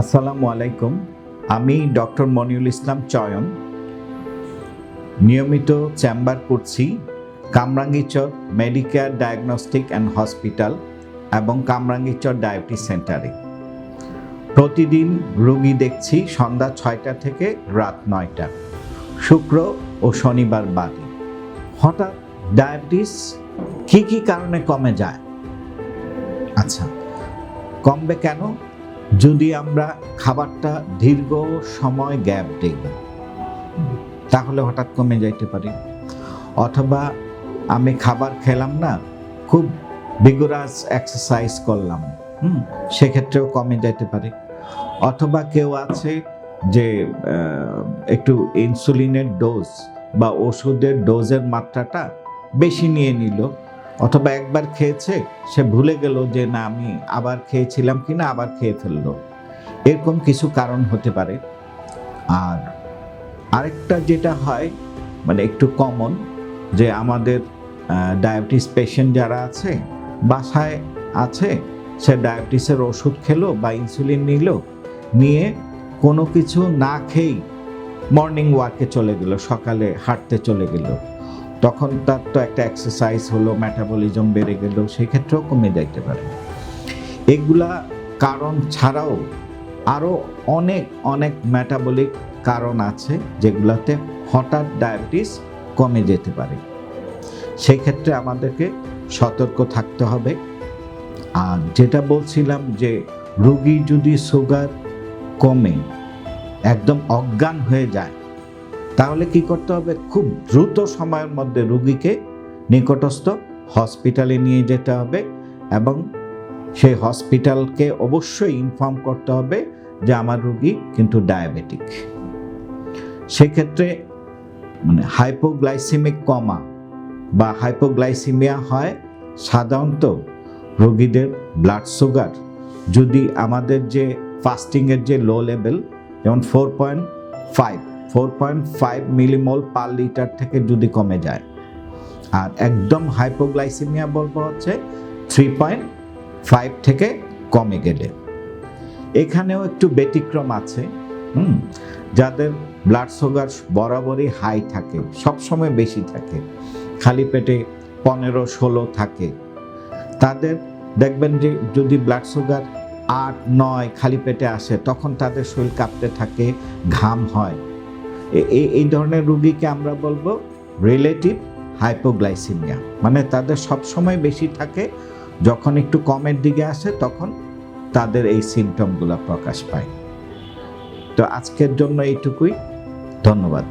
আসসালামু আলাইকুম। আমি ডক্টর মনিউল ইসলাম চয়ন। নিয়মিত চেম্বার করছি Kamrangirchar Medicare diagnostic and hospital এবং কামরাঙ্গীচর ডায়াবেটিস সেন্টারে। প্রতিদিন রুগী দেখছি সন্ধ্যা ছয়টা থেকে রাত নয়টা, শুক্র ও শনিবার বাদে। হঠাৎ ডায়াবেটিস কী কী কারণে কমে যায়? আচ্ছা কমবে কেন? যদি আমরা খাবারটা দীর্ঘ সময় গ্যাপ দিই, তাহলে হঠাৎ কমে যাইতে পারে। অথবা আমি খাবার খেলাম না, খুব বিগোরাস এক্সারসাইজ করলাম, হুম, সেক্ষেত্রেও কমে যাইতে পারে। অথবা কেউ আছে যে একটু ইনসুলিনের ডোজ বা ওষুধের ডোজের মাত্রাটা বেশি নিয়ে নিল অথবা একবার খেয়েছে, সে ভুলে গেল যে না, আমি আবার খেয়েছিলাম কি না আবার খেয়ে ফেলল। এরকম কিছু কারণ হতে পারে। আর আরেকটা যেটা হয় মানে একটু কমন যে আমাদের ডায়াবেটিস পেশেন্ট যারা আছে, বাসায় আছে, সে ডায়াবেটিসের ওষুধ খেলো বা ইনসুলিন নিল, নিয়ে কোনো কিছু না খেয়েই মর্নিং ওয়াকে চলে গেল, সকালে হাঁটতে চলে গেল। তখন তার তো একটা এক্সারসাইজ হলো মেটাবলিজম বেড়ে গেল, সেক্ষেত্রেও কমে যাইতে পারে। এগুলা কারণ ছাড়াও আরও অনেক অনেক মেটাবলিক কারণ আছে যেগুলোতে হঠাৎ ডায়াবেটিস কমে যেতে পারে। সেই ক্ষেত্রে আমাদেরকে সতর্ক থাকতে হবে। আর যেটা বলছিলাম যে রুগী যদি সুগার কমে, একদম অজ্ঞান হয়ে যায় তাহলে কি করতে হবে? খুব দ্রুত সময়ের মধ্যে রুগীকে নিকটস্থ হসপিটালে নিয়ে যেতে হবে এবং সেই হসপিটালকে অবশ্যই ইনফর্ম করতে হবে যে আমার রুগী কিন্তু ডায়াবেটিক সেক্ষেত্রে মানে হাইপোগ্লাইসেমিক কমা বা হাইপোগ্লাইসিমিয়া হয় সাধারণত রোগীদের ব্লাড সুগার যদি আমাদের যে ফাস্টিংয়ের যে লো লেভেল যেমন four point five four point five millimole per litre থেকে যদি কমে যায়। আর একদম হাইপোগ্লাইসিমিয়া বলব হচ্ছে থ্রি পয়েন্ট ফাইভ থেকে কমে গেলে। এখানেও একটু ব্যতিক্রম আছে, হুম? যাদের ব্লাড সুগার বরাবরই হাই থাকে, সবসময় বেশি থাকে, খালি পেটে পনেরো ষোলো থাকে। তাদের দেখবেন যে যদি ব্লাড সুগার আট, নয় খালি পেটে আসে, তখন তাদের শরীর কাঁপতে থাকে, ঘাম হয়। এ- এ- এই ধরনের রুগীকে আমরা বলব রিলেটিভ হাইপোগ্লাইসিমিয়া মানে তাদের সবসময় বেশি থাকে, যখন একটু কমের দিকে আসে, তখন তাদের এই সিমটমগুলো প্রকাশ পায়। তো আজকের জন্য এইটুকুই। ধন্যবাদ।